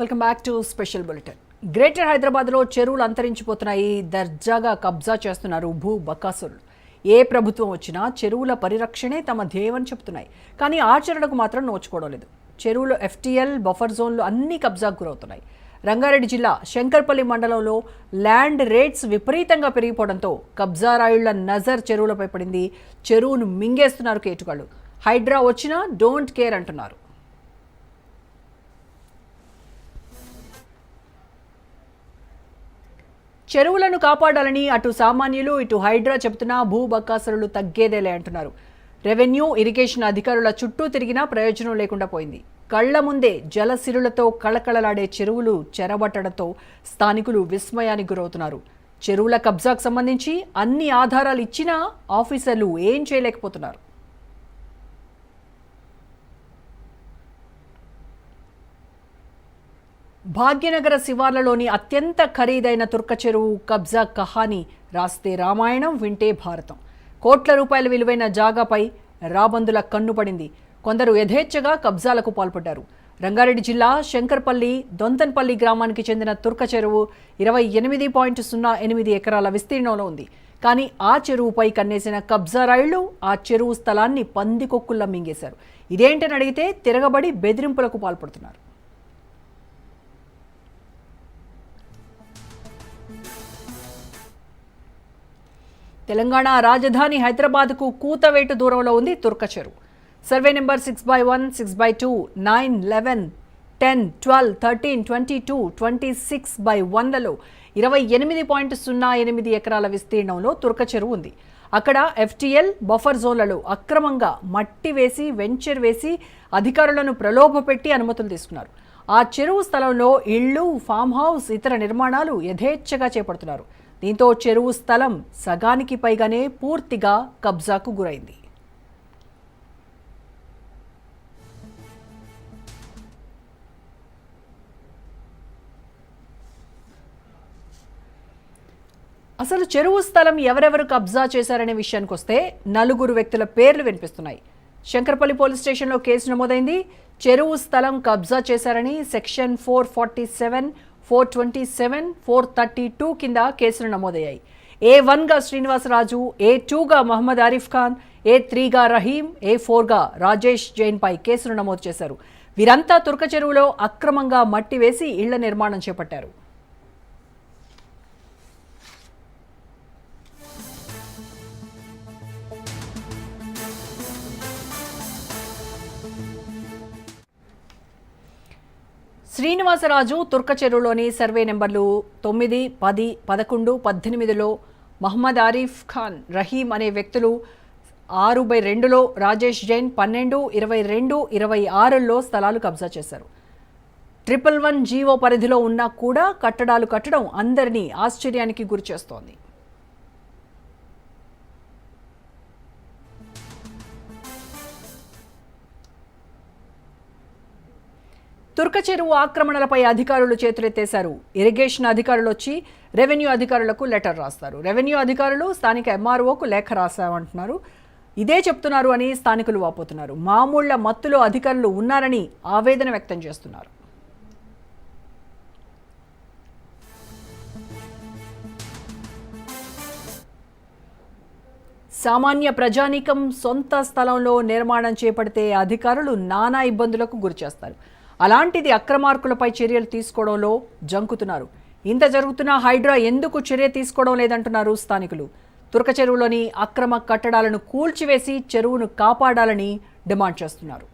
Welcome back to special bulletin greater హైదరాబాద్లో చెరువులు అంతరించిపోతున్నాయి. దర్జాగా కబ్జా చేస్తున్నారు భూ బకాసురులు. ఏ ప్రభుత్వం వచ్చినా చెరువుల పరిరక్షణే తమ ధ్యేయమని చెప్తున్నాయి కానీ ఆచరణకు మాత్రం నోచుకోవడం లేదు. చెరువులు ఎఫ్టీఎల్ బఫర్ జోన్లు అన్ని కబ్జాకు గురవుతున్నాయి. రంగారెడ్డి జిల్లా శంకర్పల్లి మండలంలో ల్యాండ్ రేట్స్ విపరీతంగా పెరిగిపోవడంతో కబ్జా రాయుళ్ళ నజర్ చెరువులపై పడింది. చెరువును మింగేస్తున్నారు కేటుగాళ్ళు హైడ్రా వచ్చినా డోంట్ కేర్ అంటున్నారు. చెరువులను కాపాడాలని అటు సామాన్యులు ఇటు హైడ్రా చెబుతున్నా భూ బకాసురులు తగ్గేదేలే అంటున్నారు. రెవెన్యూ ఇరిగేషన్ అధికారుల చుట్టూ తిరిగినా ప్రయోజనం లేకుండా పోయింది. కళ్ళ ముందే జలసిరులతో కళకళలాడే చెరువులు చెరబట్టడంతో స్థానికులు విస్మయానికి గురవుతున్నారు. చెరువుల కబ్జాకు సంబంధించి అన్ని ఆధారాలు ఇచ్చినా ఆఫీసర్లు ఏం చేయలేకపోతున్నారు. భాగ్యనగర శివార్లలోని అత్యంత ఖరీదైన తుర్క చెరువు కబ్జా కహాని రాస్తే రామాయణం వింటే భారతం. కోట్ల రూపాయల విలువైన జాగాపై రాబందుల కన్ను పడింది. కొందరు యథేచ్ఛగా కబ్జాలకు పాల్పడ్డారు. రంగారెడ్డి జిల్లా శంకర్పల్లి దొంతన్పల్లి గ్రామానికి చెందిన తుర్క చెరువు ఇరవై ఎనిమిది పాయింట్ సున్నా ఎనిమిది ఎకరాల విస్తీర్ణంలో ఉంది. కానీ ఆ చెరువుపై కన్నేసిన కబ్జా రైళ్ళు ఆ చెరువు స్థలాన్ని పందికొక్కుల్లా మింగేశారు. ఇదేంటని అడిగితే తిరగబడి బెదిరింపులకు పాల్పడుతున్నారు. తెలంగాణ రాజధాని హైదరాబాద్కు కూతవేటు దూరంలో ఉంది తుర్క చెరువు. Survey number six by one six by two nine eleven ten twelve thirteen twenty two twenty six by వన్లలో ఇరవై ఎనిమిది పాయింట్ సున్నా ఎనిమిది ఎకరాల విస్తీర్ణంలో తుర్క చెరువు ఉంది. అక్కడ ఎఫ్టీఎల్ బఫర్ జోన్లలో అక్రమంగా మట్టి వేసి వెంచర్ వేసి అధికారులను ప్రలోభపెట్టి అనుమతులు తీసుకున్నారు. ఆ చెరువు స్థలంలో ఇళ్ళు ఫామ్ హౌస్ ఇతర నిర్మాణాలు యథేచ్ఛగా చేపడుతున్నారు. దీంతో చెరువు స్థలం సగానికి పైగానే పూర్తిగా కబ్జాకు గురైంది. అసలు చెరువు స్థలం ఎవరెవరు కబ్జా చేశారనే విషయానికి వస్తే నలుగురు వ్యక్తుల పేర్లు వినిపిస్తున్నాయి. శంకర్పల్లి పోలీస్ స్టేషన్లో కేసు నమోదైంది. చెరువు స్థలం కబ్జా చేశారని section four forty seven four twenty seven four thirty two కింద కేసులు నమోదయ్యాయి. ఏ వన్గా శ్రీనివాసరాజు ఏ టూగా మహమ్మద్ ఆరిఫ్ ఖాన్ ఏ త్రీగా రహీం ఏ ఫోర్గా రాజేష్ జైన్పై కేసులు నమోదు చేశారు. వీరంతా తుర్క చెరువులో అక్రమంగా మట్టి వేసి ఇళ్ళ నిర్మాణం చేపట్టారు. శ్రీనివాసరాజు తుర్కచెరువులోని సర్వే నెంబర్లు తొమ్మిది పది పదకొండు పద్దెనిమిదిలో మహమ్మద్ ఆరిఫ్ ఖాన్ రహీం అనే వ్యక్తులు ఆరు బై రెండులో రాజేష్ జైన్ పన్నెండు ఇరవై రెండు ఇరవై ఆరులో స్థలాలు కబ్జా చేశారు. ట్రిపుల్ వన్ జీవో పరిధిలో ఉన్నా కూడా కట్టడాలు కట్టడం అందరినీ ఆశ్చర్యానికి గురిచేస్తోంది. తుర్క చెరువు ఆక్రమణలపై అధికారులు చేతులెత్తేశారు. ఇరిగేషన్ అధికారులు వచ్చి రెవెన్యూ అధికారులకు లెటర్ రాస్తారు. రెవెన్యూ అధికారులు స్థానిక ఎంఆర్ఓకు లేఖ రాశామంటున్నారు. ఇదే చెప్తున్నారు అని స్థానికులు వాపోతున్నారు. మామూళ్ళ మత్తులో అధికారులు ఉన్నారని ఆవేదన వ్యక్తం చేస్తున్నారు. సామాన్య ప్రజానీకం సొంత స్థలంలో నిర్మాణం చేపడితే అధికారులు నానా ఇబ్బందులకు గురిచేస్తారు. అలాంటిది అక్రమార్కులపై చర్యలు తీసుకోవడంలో జంకుతున్నారు. ఇంత జరుగుతున్నా హైడ్రా ఎందుకు చర్య తీసుకోవడం లేదంటున్నారు స్థానికులు. తుర్క చెరువులోని అక్రమ కట్టడాలను కూల్చివేసి చెరువును కాపాడాలని డిమాండ్ చేస్తున్నారు.